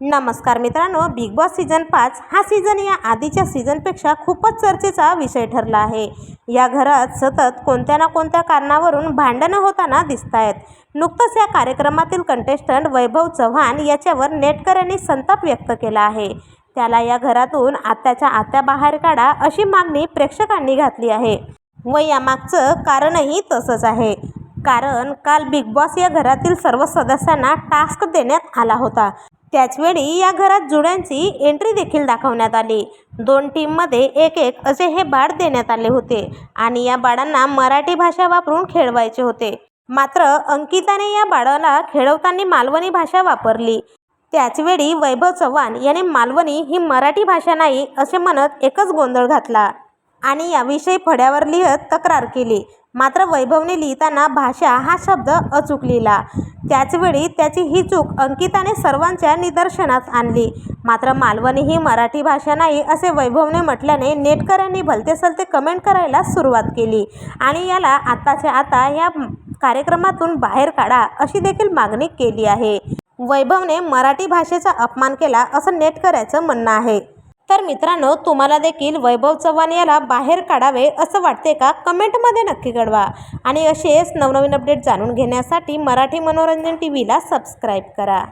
नमस्कार मित्रांनो big boss season पाच हा सीझन या आधीच्या सीझनपेक्षा खूपच चर्चेचा विषय ठरला आहे. या घरात सतत कोणत्या ना कोणत्या कारणावरून भांडणं होताना दिसत आहेत नुकतंच या कार्यक्रमातील कंटेस्टंट वैभव चव्हाण याच्यावर नेटकऱ्यांनी संताप व्यक्त केला आहे. त्याला या घरातून आत्याच्या आत्या बाहेर काढा अशी मागणी प्रेक्षकांनी घातली आहे. व यामागचं कारणही तसंच आहे. कारण काल बिग बॉस या घरातील सर्व सदस्यांना टास्क देण्यात आला होता. त्याचवेळी या घरात जुड्यांची एंट्री देखील दाखवण्यात आली. दोन टीममध्ये एक एक असे हे बाळ देण्यात आले होते आणि या बाळांना मराठी भाषा वापरून खेळवायचे होते. मात्र अंकिताने या बाळाला खेळवताना मालवणी भाषा वापरली. त्याचवेळी वैभव चव्हाण याने मालवणी ही मराठी भाषा नाही असे म्हणत एकच गोंधळ घातला. आणि याविषयी फळ्यावर लिहत तक्रार केली. मात्र वैभवने लिहिताना भाषा हा शब्द अचूक लिहिला त्याचवेळी त्याची ही चूक अंकिताने सर्वांच्या निदर्शनास आणली. मात्र मालवणी ही मराठी भाषा नाही असे वैभवने म्हटल्याने नेटकऱ्यांनी भलतेसलते कमेंट करायला सुरुवात केली. आणि याला आत्ताच्या आता या कार्यक्रमातून बाहेर काढा अशी देखील मागणी केली आहे. वैभवने मराठी भाषेचा अपमान केला असं नेटकऱ्याचं म्हणणं आहे. तर मित्रांनो तुम्हाला देखील वैभव चव्हाण याला बाहेर काढावे असं वाटते का? कमेंटमध्ये नक्की कळवा. आणि असेच नवनवीन अपडेट जाणून घेण्यासाठी मराठी मनोरंजन टी व्हीला सबस्क्राईब करा.